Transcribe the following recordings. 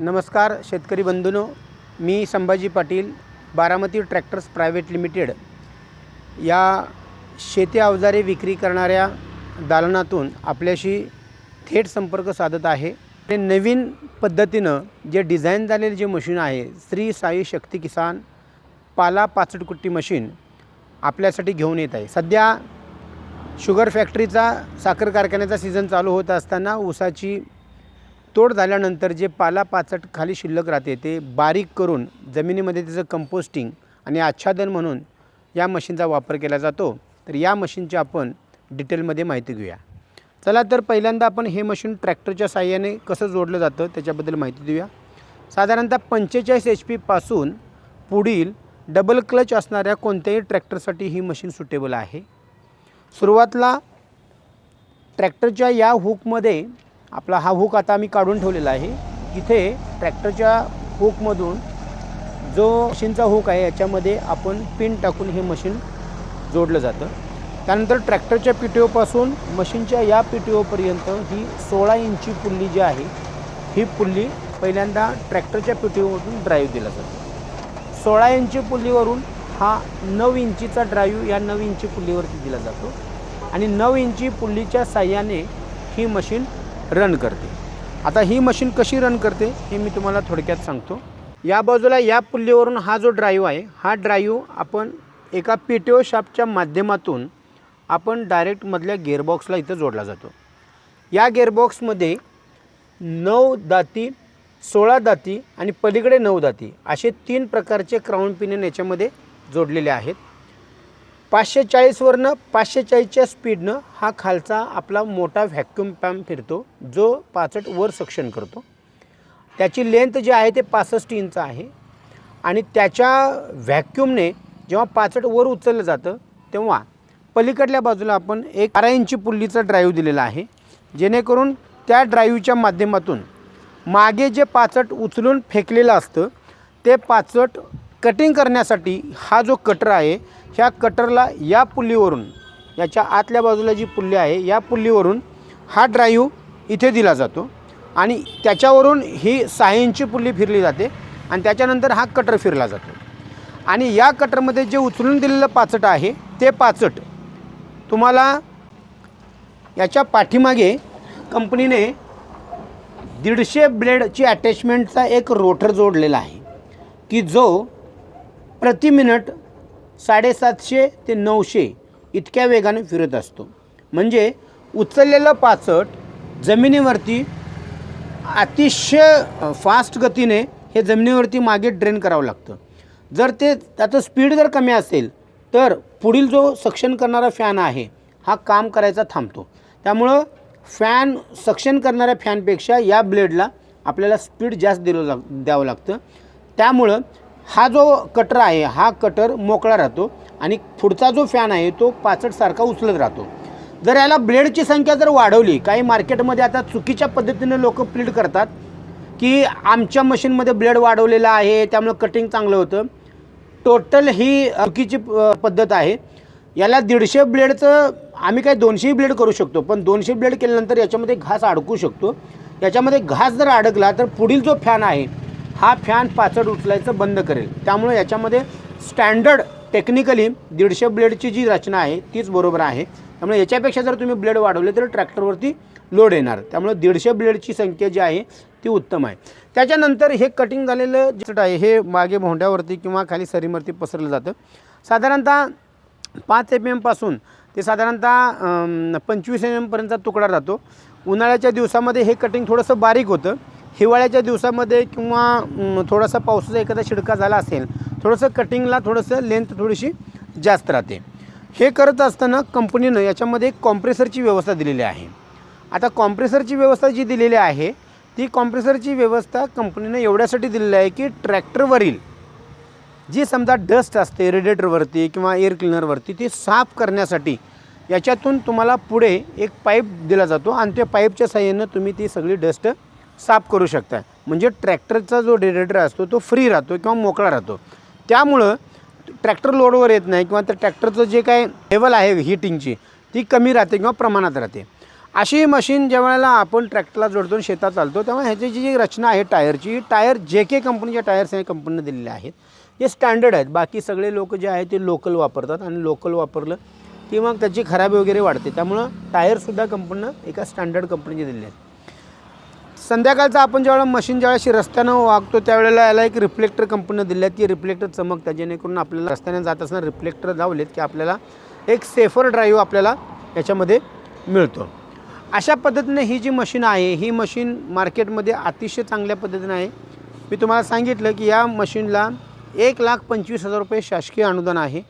नमस्कार शेतकरी बंधूनो. मी Sambhaji Patil Baramati tractors private limited या शेती अवजारे विक्री करणाऱ्या दालनातून आपल्याशी थेट संपर्क साधत आहे. ते नवीन पद्धतीनं जे डिझाईन झालेले जे मशीन आहे श्री साई शक्ती किसान पाला पाचटकुट्टी मशीन आपल्यासाठी घेऊन येत आहे. सध्या शुगर फॅक्टरीचा साखर कारखान्याचा सीझन चालू होत असताना ऊसाची तोड झाल्यानंतर जे पालापाचट खाली शिल्लक राहते ते बारीक करून जमिनीमध्ये त्याचं कंपोस्टिंग आणि आच्छादन म्हणून या मशीनचा वापर केला जातो. तर या मशीनची आपण डिटेलमध्ये माहिती घेऊया. चला तर पहिल्यांदा आपण हे मशीन ट्रॅक्टरच्या साह्याने कसं जोडलं जातं त्याच्याबद्दल माहिती देऊया. साधारणतः पंचेचाळीस एच पीपासून पुढील डबल क्लच असणाऱ्या कोणत्याही ट्रॅक्टरसाठी ही मशीन सुटेबल आहे. सुरुवातीला ट्रॅक्टरच्या या हुकमध्ये आपला हा हुक आता आम्ही काढून ठेवलेला आहे. इथे ट्रॅक्टरच्या हुकमधून जो मशीनचा हुक आहे याच्यामध्ये आपण पिन टाकून हे मशीन जोडलं जातं. त्यानंतर ट्रॅक्टरच्या पी टी ओपासून मशीनच्या या पी टी ओपर्यंत ही सोळा इंची पुल्ली जी आहे ही पुल्ली पहिल्यांदा ट्रॅक्टरच्या पी टी ड्राईव्ह दिला जातो. सोळा इंची पुल्लीवरून हा नऊ इंचीचा ड्राईव्ह या नऊ इंची पुल्लीवरती दिला जातो. आणि नऊ इंची पुल्लीच्या साह्याने ही मशीन रन करते. आता ही मशीन कशी रन करते हे मी तुम्हाला थोडक्यात सांगतो. या बाजूला या पुल्लीवरून हा जो ड्राईव्ह आहे हा ड्राईव्ह आपण एका पी टी ओ शॉपच्या माध्यमातून आपण डायरेक्टमधल्या गेअरबॉक्सला इथं जोडला जातो. या गेअरबॉक्समध्ये नऊ दाती सोळा दाती आणि पलीकडे नऊ दाती असे तीन प्रकारचे क्राऊन पिनन याच्यामध्ये जोडलेले आहेत. पाचशे चाळीसवरनं पाचशे चाळीसच्या स्पीडनं हा खालचा आपला मोठा व्हॅक्यूम पॅम्प फिरतो जो पाचट वर सक्शन करतो. त्याची लेंथ जी आहे ते पासष्ट इंच आहे. आणि त्याच्या व्हॅक्यूमने जेव्हा पाचट वर उचललं जातं तेव्हा पलीकडल्या बाजूला आपण एक बारा इंची पुल्लीचा ड्राईव्ह दिलेला आहे. जेणेकरून त्या ड्राईव्हच्या माध्यमातून मागे जे पाचट उचलून फेकलेलं असतं ते पाचट कटिंग करण्यासाठी हा जो कटर आहे ह्या कटरला या पुल्लीवरून याच्या आतल्या बाजूला जी पुल्ली आहे या पुल्लीवरून हा ड्राईव्ह इथे दिला जातो. आणि त्याच्यावरून ही सहा इंची पुल्ली फिरली जाते आणि त्याच्यानंतर हा कटर फिरला जातो. आणि या कटरमध्ये जे उचलून दिलेलं पाचट आहे ते पाचट तुम्हाला याच्या पाठीमागे कंपनीने दीडशे ब्लेडची अटॅचमेंटचा एक रोटर जोडलेला आहे की जो प्रति मिनिट साडेसातशे ते नऊशे इतक्या वेगाने फिरत असतो. म्हणजे उचललेलं पाचट जमिनीवरती अतिशय फास्ट गतीने हे जमिनीवरती मागे ड्रेन करावं लागतं. जर ते त्याचं स्पीड जर कमी असेल तर पुढील जो सक्शन करणारा फॅन आहे हा काम करायचा थांबतो. त्यामुळं फॅन सक्शन करणाऱ्या फॅनपेक्षा या ब्लेडला आपल्याला स्पीड जास्त दिलं लाग द्यावं लागतं. त्यामुळं हा जो कटर आहे हा कटर मोकळा राहतो आणि पुढचा जो फॅन आहे तो पाचटसारखा उचलत राहतो. जर याला ब्लेडची संख्या जर वाढवली काही मार्केटमध्ये आता चुकीच्या पद्धतीने लोक प्लीड करतात की आमच्या मशीनमध्ये ब्लेड वाढवलेला आहे त्यामुळं कटिंग चांगलं होतं. टोटल ही चुकीची प- पद्धत आहे. याला दीडशे ब्लेडचं आम्ही काय दोनशेही ब्लेड करू शकतो पण दोनशे ब्लेड केल्यानंतर याच्यामध्ये घास अडकू शकतो. याच्यामध्ये घास जर अडकला तर पुढील जो फॅन आहे हा फॅन पाचड उचलायचं बंद करेल. त्यामुळे याच्यामध्ये स्टँडर्ड टेक्निकली दीडशे ब्लेडची जी रचना आहे तीच बरोबर आहे. त्यामुळे याच्यापेक्षा जर तुम्ही ब्लेड वाढवले तर ट्रॅक्टरवरती लोड येणार. त्यामुळे दीडशे ब्लेडची संख्या जी आहे ती उत्तम आहे. त्याच्यानंतर हे कटिंग झालेलं जे आहे हे मागे भोंड्यावरती किंवा खाली सरीवरती पसरलं जातं. साधारणतः पाच एम एमपासून ते साधारणतः पंचवीस एम एमपर्यंतचा तुकडा राहतो. उन्हाळ्याच्या दिवसामध्ये हे कटिंग थोडंसं बारीक होतं. हिवाळ्याच्या दिवसामध्ये किंवा थोडासा पावसाचा एखादा शिडका झाला असेल थोडंसं कटिंगला थोडंसं लेंथ थोडीशी जास्त राहते. हे करत असताना कंपनीनं याच्यामध्ये एक कॉम्प्रेसरची व्यवस्था दिलेली आहे. आता कॉम्प्रेसरची व्यवस्था जी दिलेली आहे ती कॉम्प्रेसरची व्यवस्था कंपनीनं एवढ्यासाठी दिलेली आहे की ट्रॅक्टरवरील जी समजा डस्ट असते रेडिएटरवरती किंवा एअर क्लिनरवरती ती साफ करण्यासाठी याच्यातून तुम्हाला पुढे एक पाईप दिला जातो आणि त्या पाईपच्या साह्यानं तुम्ही ती सगळी डस्ट साफ करू शकता म्हणजे ट्रॅक्टरचा जो डिरेटर असतो तो फ्री राहतो किंवा मोकळा राहतो. त्यामुळं ट्रॅक्टर लोडवर येत नाही किंवा त्या ट्रॅक्टरचं जे काय लेवल आहे हिटिंगची ती कमी राहते किंवा प्रमाणात राहते. अशी मशीन मशीन ज्यावेळेला आपण ट्रॅक्टरला जोडतो शेतात चालतो तेव्हा ह्याची जी रचना आहे टायरची ही टायर जे के कंपनीच्या टायर्स या कंपनीने दिलेले आहेत. जे स्टँडर्ड आहेत. बाकी सगळे लोक जे आहेत ते लोकल वापरतात आणि लोकल वापरलं की मग त्याची खराबी वगैरे वाढते. त्यामुळं टायरसुद्धा कंपनीनं एका स्टँडर्ड कंपनीचे दिलेले आहेत. संध्याकाळचा आपण ज्यावेळेला मशीन ज्यावेळेशी रस्त्यानं वागतो त्यावेळेला याला एक रिफ्लेक्टर कंपनीनं दिली आहे ती रिफ्लेक्टर चमकतात जेणेकरून आपल्याला रस्त्याने जात असताना रिफ्लेक्टर लावलेत की आपल्याला एक सेफर ड्राईव्ह आपल्याला याच्यामध्ये मिळतो. अशा पद्धतीने ही जी मशीन आहे ही मशीन मार्केटमध्ये अतिशय चांगल्या पद्धतीने आहे. मी तुम्हाला सांगितलं की या मशीनला एक लाख पंचवीस हजार रुपये शासकीय अनुदान आहे.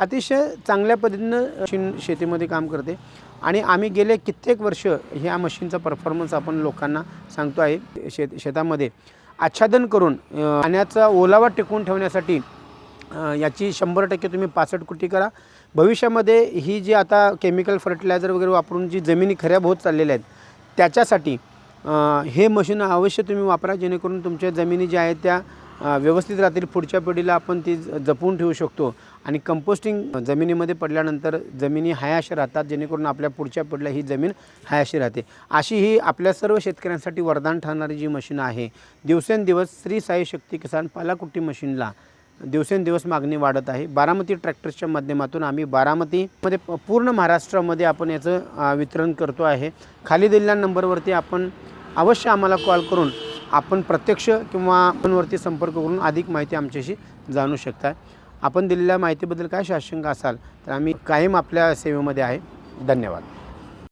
अतिशय चांगल्या पद्धतीनं मशीन शेतीमध्ये काम करते. आणि आम्ही गेले कित्येक वर्ष ह्या मशीनचा परफॉर्मन्स आपण लोकांना सांगतो आहे. शेत शेतामध्ये आच्छादन करून पाण्याचा ओलावा टिकवून ठेवण्यासाठी याची शंभर टक्के तुम्ही पासष्ट कुटी करा. भविष्यामध्ये ही जी आता केमिकल फर्टिलायझर वगैरे वापरून जी जमिनी खराब होत चाललेल्या आहेत त्याच्यासाठी हे मशीन अवश्य तुम्ही वापरा जेणेकरून तुमच्या जमिनी ज्या आहेत त्या व्यवस्थित राहतील. पुढच्या पिढीला आपण ती ज- जपून ठेवू शकतो. आणि कंपोस्टिंग जमिनीमध्ये पडल्यानंतर जमिनी हायाशी राहतात जेणेकरून आपल्या पुढच्या पिढीला ही जमीन हायाशी राहते. अशी ही आपल्या सर्व शेतकऱ्यांसाठी वरदान ठरणारी जी मशीन आहे दिवसेंदिवस श्री साई शक्ती किसान पालाकुट्टी मशीनला दिवसेंदिवस मागणी वाढत आहे. बारामती ट्रॅक्टर्सच्या माध्यमातून आम्ही बारामतीमध्ये पूर्ण महाराष्ट्रामध्ये आपण याचं वितरण करतो आहे. खाली दिलेल्या नंबरवरती आपण अवश्य आम्हाला कॉल करून आपण प्रत्यक्ष किंवा फोनवरती संपर्क करून अधिक माहिती आमच्याशी जाणू शकता. आपण दिलेल्या माहितीबद्दल काय शाशंका असाल तर आम्ही कायम आपल्या सेवेमध्ये आहे. धन्यवाद.